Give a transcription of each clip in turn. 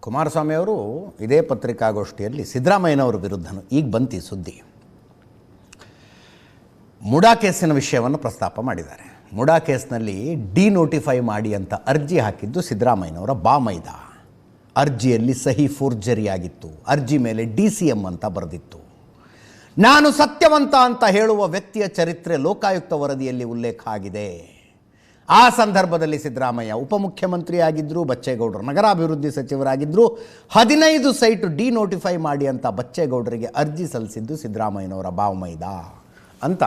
ಕುಮಾರಸ್ವಾಮಿ ಅವರು ಇದೇ ಪತ್ರಿಕಾಗೋಷ್ಠಿಯಲ್ಲಿ ಸಿದ್ದರಾಮಯ್ಯನವರ ವಿರುದ್ಧನೂ. ಈಗ ಬಂತಿ ಸುದ್ದಿ. ಮುಡಾ ಕೇಸಿನ ವಿಷಯವನ್ನು ಪ್ರಸ್ತಾಪ ಮಾಡಿದ್ದಾರೆ. ಮುಡಾ ಕೇಸ್ನಲ್ಲಿ ಡಿನೋಟಿಫೈ ಮಾಡಿ ಅಂತ ಅರ್ಜಿ ಹಾಕಿದ್ದು ಸಿದ್ದರಾಮಯ್ಯನವರ ಬಾಮೈದ. ಅರ್ಜಿಯಲ್ಲಿ ಸಹಿ ಫೋರ್ಜರಿಯಾಗಿತ್ತು. ಅರ್ಜಿ ಮೇಲೆ ಡಿ ಸಿ ಎಂ ಅಂತ ಬರೆದಿತ್ತು. ನಾನು ಸತ್ಯವಂತ ಅಂತ ಹೇಳುವ ವ್ಯಕ್ತಿಯ ಚರಿತ್ರೆ ಲೋಕಾಯುಕ್ತ ವರದಿಯಲ್ಲಿ ಉಲ್ಲೇಖ ಆಗಿದೆ. ಆ ಸಂದರ್ಭದಲ್ಲಿ ಸಿದ್ದರಾಮಯ್ಯ ಉಪಮುಖ್ಯಮಂತ್ರಿ ಆಗಿದ್ದರು ಬಚ್ಚೇಗೌಡರು ನಗರಾಭಿವೃದ್ಧಿ ಸಚಿವರಾಗಿದ್ದರು ಹದಿನೈದು ಸೈಟ್ ಡಿನೋಟಿಫೈ ಮಾಡಿ ಅಂತ ಬಚ್ಚೇಗೌಡರಿಗೆ ಅರ್ಜಿ ಸಲ್ಲಿಸಿದ್ದು ಸಿದ್ದರಾಮಯ್ಯನವರ ಬಾವಮೈದ ಅಂತ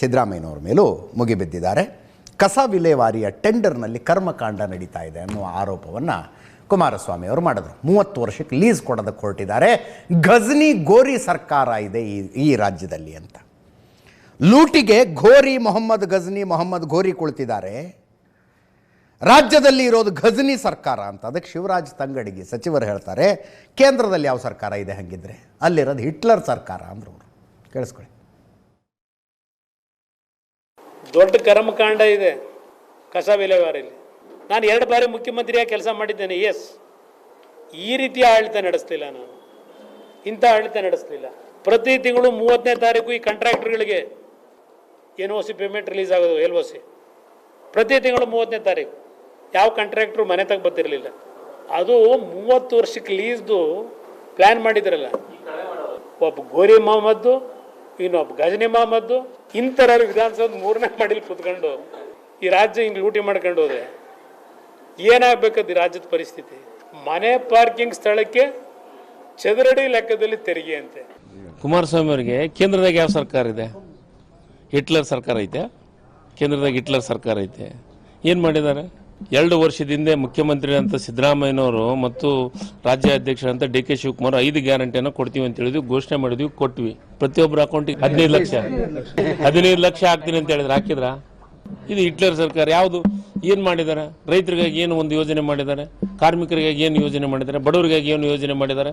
ಸಿದ್ದರಾಮಯ್ಯನವರ ಮೇಲೂ ಮುಗಿಬಿದ್ದಿದ್ದಾರೆ. ಕಸ ವಿಲೇವಾರಿಯ ಟೆಂಡರ್ನಲ್ಲಿ ಕರ್ಮಕಾಂಡ ನಡೀತಾ ಇದೆ ಅನ್ನುವ ಆರೋಪವನ್ನು ಕುಮಾರಸ್ವಾಮಿ ಅವರು ಮಾಡಿದ್ರು. ಮೂವತ್ತು ವರ್ಷಕ್ಕೆ ಲೀಸ್ ಕೊಡೋದಕ್ಕೆ ಹೊರಟಿದ್ದಾರೆ ಗಜ್ನಿ ಗೋರಿ ಸರ್ಕಾರ ಇದೆ ಈ ಈ ರಾಜ್ಯದಲ್ಲಿ ಅಂತ. ಲೂಟಿಗೆ ಘೋರಿ ಮೊಹಮ್ಮದ್ ಗಜ್ನಿ ಮೊಹಮ್ಮದ್ ಘೋರಿ ಕುಳಿತಿದ್ದಾರೆ. ರಾಜ್ಯದಲ್ಲಿ ಇರೋದು ಘಜ್ನಿ ಸರ್ಕಾರ ಅಂತ. ಅದಕ್ಕೆ ಶಿವರಾಜ್ ತಂಗಡಿಗೆ ಸಚಿವರು ಹೇಳ್ತಾರೆ, ಕೇಂದ್ರದಲ್ಲಿ ಯಾವ ಸರ್ಕಾರ ಇದೆ ಹಾಗಿದ್ರೆ? ಅಲ್ಲಿರೋದು ಹಿಟ್ಲರ್ ಸರ್ಕಾರ ಅಂದರು ಅವರು. ಕೇಳಿಸ್ಕೊಳ್ಳಿ. ದೊಡ್ಡ ಕರ್ಮಕಾಂಡ ಇದೆ ಕಸ ವಿಲೇವಾರಿಯಲ್ಲಿ ನಾನು ಎರಡು ಬಾರಿ ಮುಖ್ಯಮಂತ್ರಿಯಾಗಿ ಕೆಲಸ ಮಾಡಿದ್ದೇನೆ ಎಸ್ ಈ ರೀತಿಯ ಆಡಳಿತ ನಡೆಸಲಿಲ್ಲ ನಾನು. ಇಂಥ ಆಡಳಿತ ನಡೆಸಲಿಲ್ಲ. ಪ್ರತಿ ತಿಂಗಳು ಮೂವತ್ತನೇ ತಾರೀಕು ಈ ಕಾಂಟ್ರಾಕ್ಟರ್ಗಳಿಗೆ N O C payment release ಆಗೋದು ಎಲ್ ಓ ಸಿ ಪ್ರತಿ ತಿಂಗಳು ಮೂವತ್ತನೇ ತಾರೀಕು. ಯಾವ ಕಾಂಟ್ರಾಕ್ಟ್ರು ಮನೆ ತಗ ಬರ್ತಿರಲಿಲ್ಲ. ಅದು ಮೂವತ್ತು ವರ್ಷಕ್ಕೆ ಲೀಸ್ದು ಪ್ಲ್ಯಾನ್ ಮಾಡಿದ್ರಲ್ಲ. ಒಬ್ಬ ಗೋರಿ ಮೊಹಮ್ಮದ್ದು ಇನ್ನೊಬ್ಬ ಗಜನಿ ಮೊಹಮ್ಮದ್ದು ಇಂಥರ ವಿಧಾನಸೌಧ ಮೂರನೇ ಮಾಡಿಲ್ ಕೂತ್ಕೊಂಡು ಈ ರಾಜ್ಯ ಹಿಂಗೆ ಲೂಟಿ ಮಾಡ್ಕೊಂಡು ಹೋದೆ. ಏನಾಗಬೇಕದು ಈ ರಾಜ್ಯದ ಪರಿಸ್ಥಿತಿ? ಮನೆ ಪಾರ್ಕಿಂಗ್ ಸ್ಥಳಕ್ಕೆ ಚದರಡಿ ಲೆಕ್ಕದಲ್ಲಿ ತೆರಿಗೆ ಅಂತೆ ಕುಮಾರಸ್ವಾಮಿ ಅವರಿಗೆ ಕೇಂದ್ರದಾಗ ಯಾವ ಸರ್ಕಾರ ಇದೆ? ಹಿಟ್ಲರ್ ಸರ್ಕಾರ ಐತೆ, ಕೇಂದ್ರದಾಗ ಹಿಟ್ಲರ್ ಸರ್ಕಾರ ಐತೆ. ಏನು ಮಾಡಿದ್ದಾರೆ? ಎರಡು ವರ್ಷದಿಂದ ಮುಖ್ಯಮಂತ್ರಿ ಅಂತ ಸಿದ್ದರಾಮಯ್ಯನವರು ಮತ್ತು ರಾಜ್ಯ ಅಧ್ಯಕ್ಷರಂತ ಡಿ ಕೆ ಶಿವಕುಮಾರ್ ಐದು ಗ್ಯಾರಂಟಿಯನ್ನು ಕೊಡ್ತೀವಿ ಅಂತ ಹೇಳಿದ್ವಿ, ಘೋಷಣೆ ಮಾಡಿದ್ವಿ, ಕೊಟ್ವಿ. ಪ್ರತಿಯೊಬ್ಬರ ಅಕೌಂಟಿಗೆ ಹದಿನೈದು ಲಕ್ಷ. ಹದಿನೈದು ಲಕ್ಷ ಹಾಕ್ತೀನಿ ಅಂತ ಹೇಳಿದ್ರೆ ಹಾಕಿದ್ರ? ಇದು ಹಿಟ್ಲರ್ ಸರ್ಕಾರ ಯಾವುದು? ಏನು ಮಾಡಿದ್ದಾರೆ? ರೈತರಿಗಾಗಿ ಏನು ಒಂದು ಯೋಜನೆ ಮಾಡಿದ್ದಾರೆ? ಕಾರ್ಮಿಕರಿಗಾಗಿ ಏನು ಯೋಜನೆ ಮಾಡಿದ್ದಾರೆ? ಬಡವರಿಗಾಗಿ ಏನು ಯೋಜನೆ ಮಾಡಿದ್ದಾರೆ?